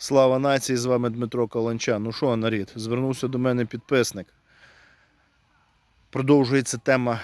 Слава нації, з вами Дмитро Каланча. Ну що, нарід, звернувся до мене підписник. Продовжується тема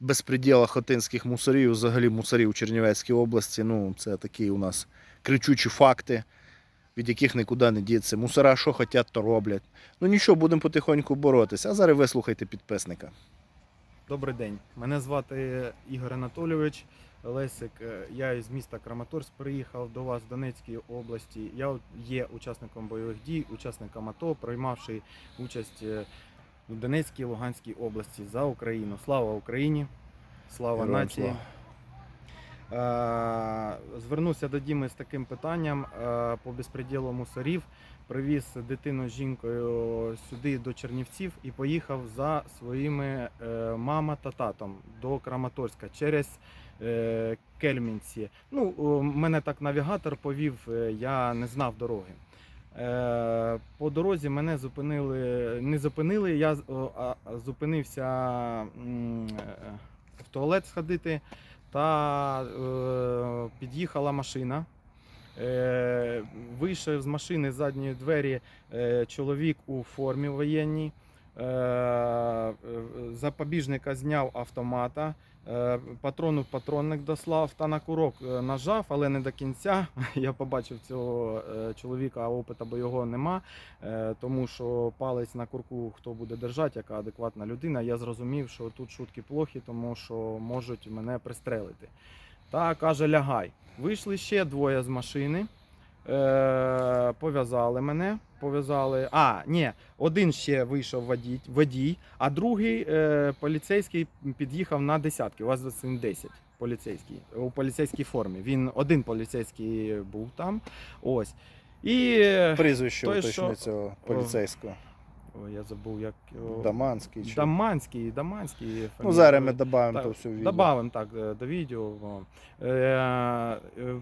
безпреділа хотинських мусорів, взагалі мусорів у Чернівецькій області. Ну, це такі у нас кричучі факти, від яких нікуди не діться. Мусора, що хочуть, то роблять. Ну нічого, будемо потихоньку боротися. А зараз вислухайте підписника. Добрий день. Мене звати Ігор Анатолійович Лесик. Е, Я із міста Краматорськ приїхав до вас в Донецькій області. Я є учасником бойових дій, учасником АТО, приймавши участь е, в Донецькій Луганській області за Україну. Слава Україні! Слава Героям нації! Е, Звернувся до Діми з таким питанням е, по безпреділу мусорів. Привіз дитину з жінкою сюди до Чернівців і поїхав за своїми е, мама та татом до Краматорська через е, Кельмінці. Ну, мене так навігатор повів, е, я не знав дороги. Е, По дорозі мене зупинили, не зупинили, я зупинився е, в туалет сходити та е, під'їхала машина. Е, вийшов з машини з задньої двері е, чоловік у формі воєнній. Е, е, запобіжника зняв автомата, патрону в патронник дослав та на курок е, нажав, але не до кінця. Я побачив цього е, чоловіка, а опита бойового нема. Е, тому що палець на курку хто буде держати, яка адекватна людина. Я зрозумів, що тут шутки плохі, тому що можуть мене пристрелити. Та каже, лягай. Вийшли ще двоє з машини. Е, пов'язали мене. Пов'язали. А, ні, один ще вийшов водій, водій а другий е, поліцейський під'їхав на десятки. У вас він 10 поліцейський у поліцейській формі. Він один поліцейський був там. Ось. І Прізвище Той, що- цього поліцейського. Я забув, як його. Даманський. Чи... Даманський, Даманський. Ну, зараз ми додамо то все відео. Добавимо так е, до відео. Е, е,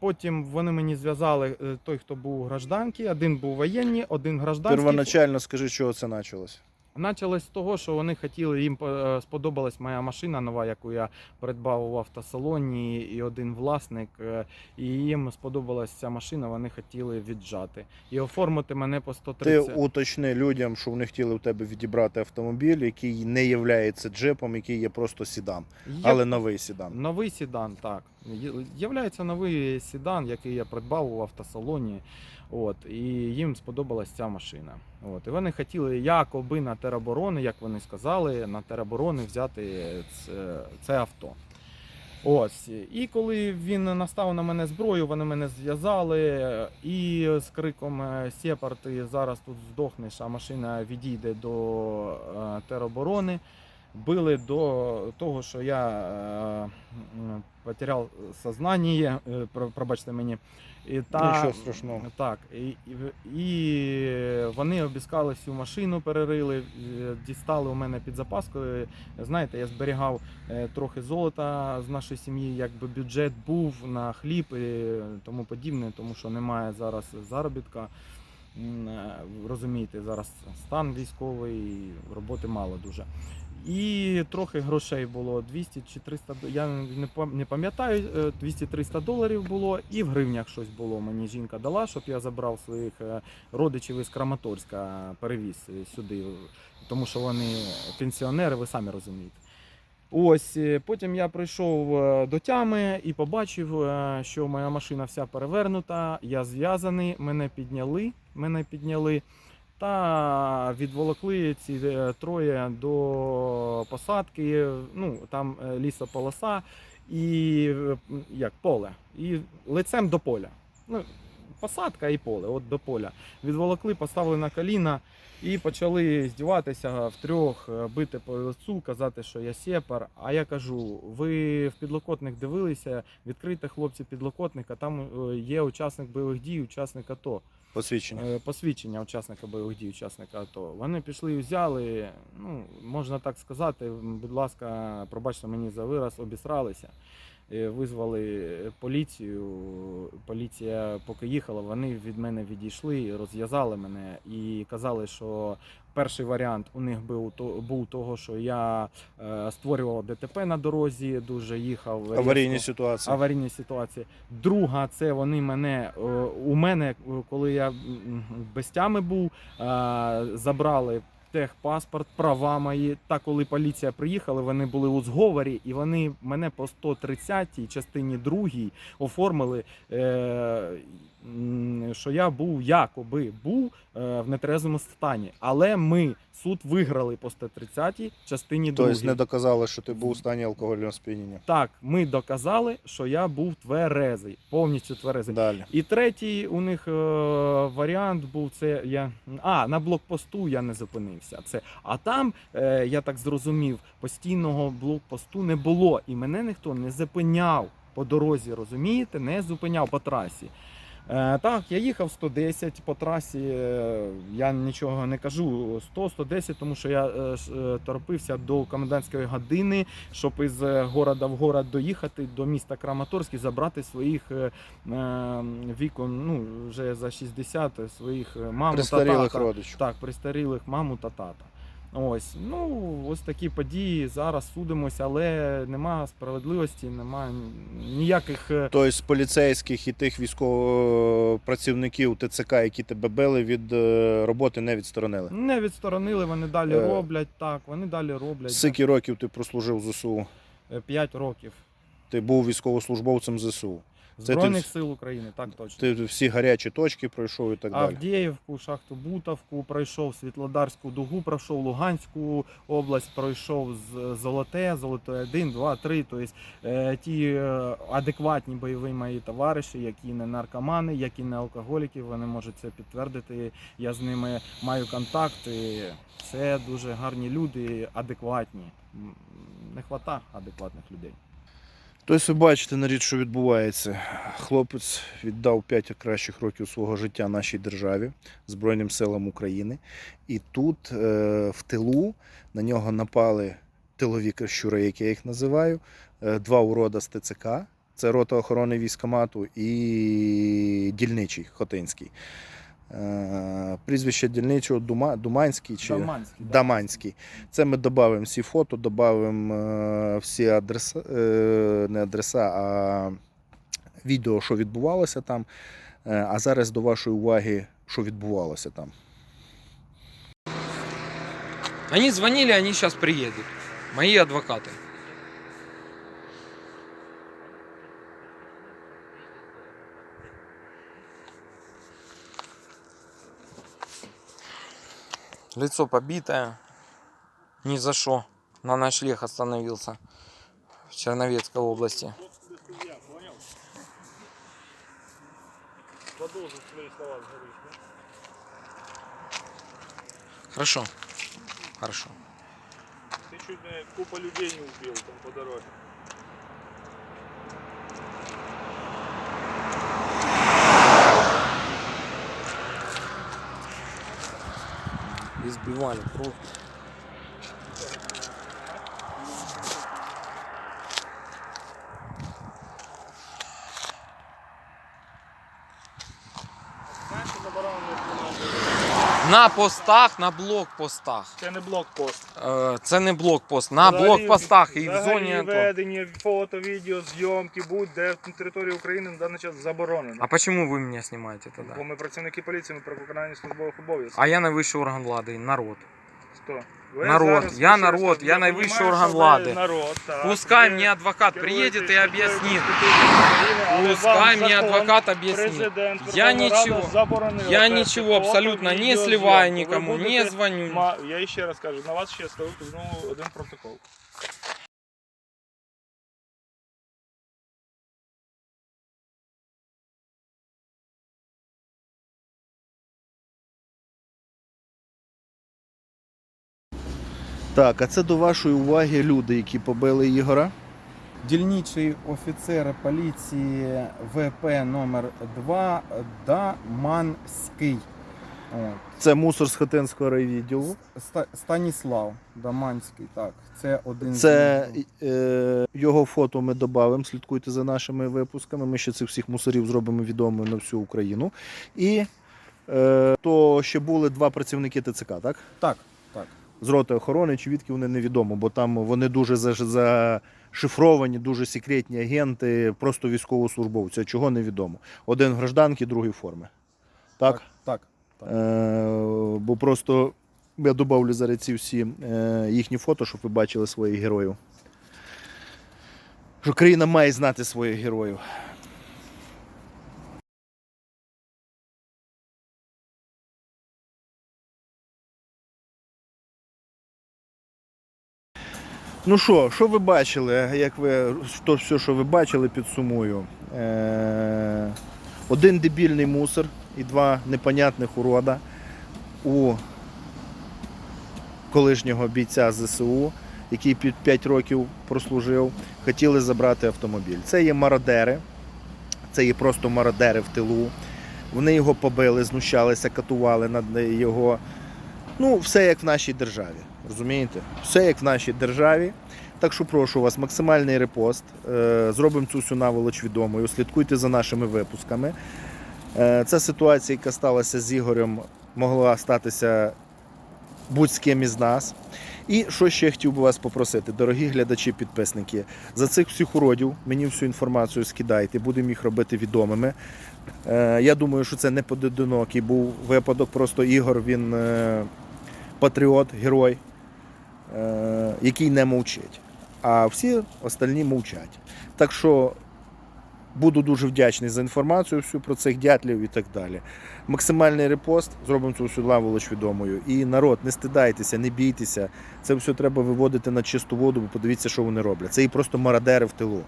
Потім вони мені зв'язали той, хто був гражданки, один був воєнний, один гражданський. Первоначально скажи, чого це почалось. Началось з того, що вони хотіли, їм е, сподобалась моя машина нова, яку я придбав в автосалоні, і один власник. е, І їм сподобалась ця машина, вони хотіли віджати і оформити мене по Ти 130. уточни людям, що вони хотіли у тебе відібрати автомобіль, який не є джипом, який є просто сідан, Я- але новий сідан. Новий седан, так. Являється новий седан, який я придбав у автосалоні. От, і їм сподобалась ця машина. От, і вони хотіли якоби на тероборони, як вони сказали, на тероборони взяти це, це авто. Ось. І коли він настав на мене зброю, вони мене зв'язали і з криком Сєпар, ти зараз тут здохнеш, а машина відійде до е, тероборони. Били до того, що я е, потеряв сознання, е, пробачте мені. І та, Нічого страшного. Так, і, і, вони обіскали всю машину, перерили, е, дістали у мене під запаскою. Знаєте, я зберігав трохи золота з нашої сім'ї, якби бюджет був на хліб і тому подібне, тому що немає зараз заробітка. Розумієте, зараз стан військовий, роботи мало дуже. І трохи грошей було 200 чи 300, до- я не пам'ятаю, е, 200-300 доларів було, і в гривнях щось було. Мені жінка дала, щоб я забрав своїх е, родичів із Краматорська, перевіз е, сюди, тому що вони пенсіонери, ви самі розумієте. Ось е, потім я прийшов е, до тями і побачив, е, що моя машина вся перевернута, я зв'язаний, мене підняли, мене підняли та відволокли ці е, троє до посадки. Ну там е, лісополоса і е, як поле, і лицем до поля. Ну, посадка і поле, от до поля. Відволокли, поставили на коліна і почали здіватися втрьох, е, бити по лицу, казати, що я сепар. А я кажу: ви в підлокотник дивилися, відкрийте хлопці підлокотника, там е, є учасник бойових дій, учасник АТО. Посвідчення. Е, посвідчення учасника бойових дій, учасника АТО. Вони пішли і взяли, ну, можна так сказати, будь ласка, пробачте мені за вираз, обісралися. Е, визвали поліцію. Поліція, поки їхала, вони від мене відійшли, розв'язали мене і казали, що перший варіант у них був то був того, що я е, створював ДТП на дорозі, дуже їхав Аварійні ситуації. аварійні ситуації. Друга, це вони мене е, у мене, е, коли я без тями був, е, забрали техпаспорт, права мої. Та коли поліція приїхала, вони були у зговорі, і вони мене по 130-й частині другій оформили. Е, що я був якоби був е, в нетрезвому стані, але ми суд виграли по 130-й частині. Тобто не доказали, що ти був у стані алкогольного сп'яніння. Так, ми доказали, що я був тверезий, повністю тверезий. Далі. І третій у них е, варіант був це. Я а на блокпосту я не зупинився. Це а там е, я так зрозумів, постійного блокпосту не було, і мене ніхто не зупиняв по дорозі. Розумієте, не зупиняв по трасі. Е, так, я їхав 110 по трасі. е, Я нічого не кажу 100-110, тому що я е, торопився до комендантської години, щоб із города в город доїхати до міста Краматорськ і забрати своїх вікон, ну вже за 60 своїх маму та тата. родичів. Так, престарілих маму та тата. Ось, ну ось такі події. Зараз судимося, але нема справедливості, нема ніяких. е, Тобто з поліцейських і тих військовопрацівників ТЦК, які тебе били, від е, роботи не відсторонили. Не відсторонили, вони далі Е, роблять. Так, вони далі роблять. Скільки років ти прослужив в ЗСУ? 5 років. Ти був військовослужбовцем ЗСУ. Ти Збройних сил України, так точно. Ти всі гарячі точки пройшов і так далі. Авдіївку, шахту Бутовку, пройшов Світлодарську дугу, пройшов Луганську область, пройшов Золоте, Золоте 1, 2, 3. Тобто ті е, адекватні бойові мої товариші, які не наркомани, які не алкоголіки, вони можуть це підтвердити. Я з ними маю контакт. Це дуже гарні люди, адекватні. Не вистачає адекватних людей. Тобто ви бачите нарід, що відбувається. Хлопець віддав 5 кращих років свого життя нашій державі, Збройним силам України. І тут, е, в тилу, на нього напали тилові кращури, як я їх називаю, е, два урода з ТЦК. Це рота охорони військомату і дільничий Хотинський. Е, Прізвище дільничого Дума, Думанський чи Даманський, да. Даманський. Це ми додамо всі фото, додамо всі адреса, е, не адреса, а відео, що відбувалося там. Е, А зараз до вашої уваги, що відбувалося там. Они звонили, они сейчас приедут. Мои адвокаты. Лицо побитое. Ни за что. На ночлег остановился. В Черновецкой области. Хорошо. Хорошо. Ты чуть не купа людей не убил там по дороге. Избивали кровь. Знаєш, що заборонено На постах, на блокпостах. Це не блокпост. Е, Це не блокпост. На Взагалі- блокпостах і в взагалі зоні АТО. ведення, фото, відео, зйомки, будь-де на території України на даний час заборонено. А чому ви мене знімаєте тоді? Бо ми працівники поліції, ми про виконання службових обов'язків. А я найвищий орган влади, народ. Хто? Ви Народ. зараз Я народ, я найвищий орган що ви влади. Народ, так. Пускай Ви мне адвокат керуєтесь приедет объяснит. України, але Пускай вам мне закон, адвокат объяснит. Президент, Я Верховна Рада заборонила Я фото, абсолютно не відео, сливаю зйомку. Ви никому, не будете звоню. Ма- Я ще раз кажу, на вас ще ставив знову один протокол. Так, а це до вашої уваги люди, які побили Ігора. Дільничий офіцер поліції ВП номер 2 Даманський. От. Це мусор з Хотинського райвідділу. Ста- Станіслав Даманський, так. Це один з Це них. е, його фото ми додамо. Слідкуйте за нашими випусками. Ми ще цих всіх мусорів зробимо відомими на всю Україну. І е, то ще були два працівники ТЦК? Так, так. З роти охорони, чи відки вони невідомо, бо там вони дуже зашифровані, дуже секретні агенти, просто військовослужбовці. Чого невідомо. Один гражданки, другий в формі. Так? Так. так. Е, бо просто я додавлю зараз ці всі е, їхні фото, щоб ви бачили своїх героїв. Що країна має знати своїх героїв. Ну що, що ви бачили? Як ви то все, що ви бачили, підсумую. Е, один дебільний мусор і два непонятних урода у колишнього бійця ЗСУ, який під 5 років прослужив, хотіли забрати автомобіль. Це є мародери, це є просто мародери в тилу. Вони його побили, знущалися, катували над його. Ну, все як в нашій державі. Розумієте? Все як в нашій державі. Так що прошу вас, максимальний репост. Е, Зробимо цю всю наволоч відомою. Слідкуйте за нашими випусками. Е, Ця ситуація, яка сталася з Ігорем, могла статися будь з ким із нас. І що ще хотів би вас попросити, дорогі глядачі, підписники, за цих всіх уродів мені всю інформацію скидайте, будемо їх робити відомими. Е, Я думаю, що це не поодинокий був випадок. Просто Ігор він патріот, герой, який не мовчить. А всі остальні мовчать. Так що буду дуже вдячний за інформацію всю про цих дятлів і так далі. Максимальний репост, зробимо цю всю лаволоч відомою. І народ, не стидайтеся, не бійтеся. Це все треба виводити на чисту воду, бо подивіться, що вони роблять. Це і просто мародери в тилу.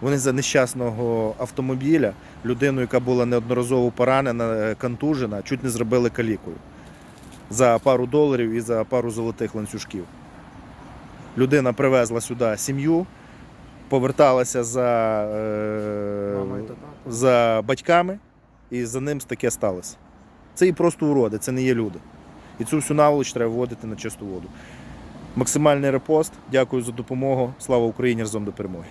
Вони за нещасного автомобіля, людину, яка була неодноразово поранена, е, контужена, чуть не зробили калікою за пару доларів і за пару золотих ланцюжків. Людина привезла сюди сім'ю, поверталася за, е, за батьками, і за ним таке сталося. Це і просто уроди, це не є люди. І цю всю наволоч треба вводити на чисту воду. Максимальний репост. Дякую за допомогу. Слава Україні! Разом до перемоги!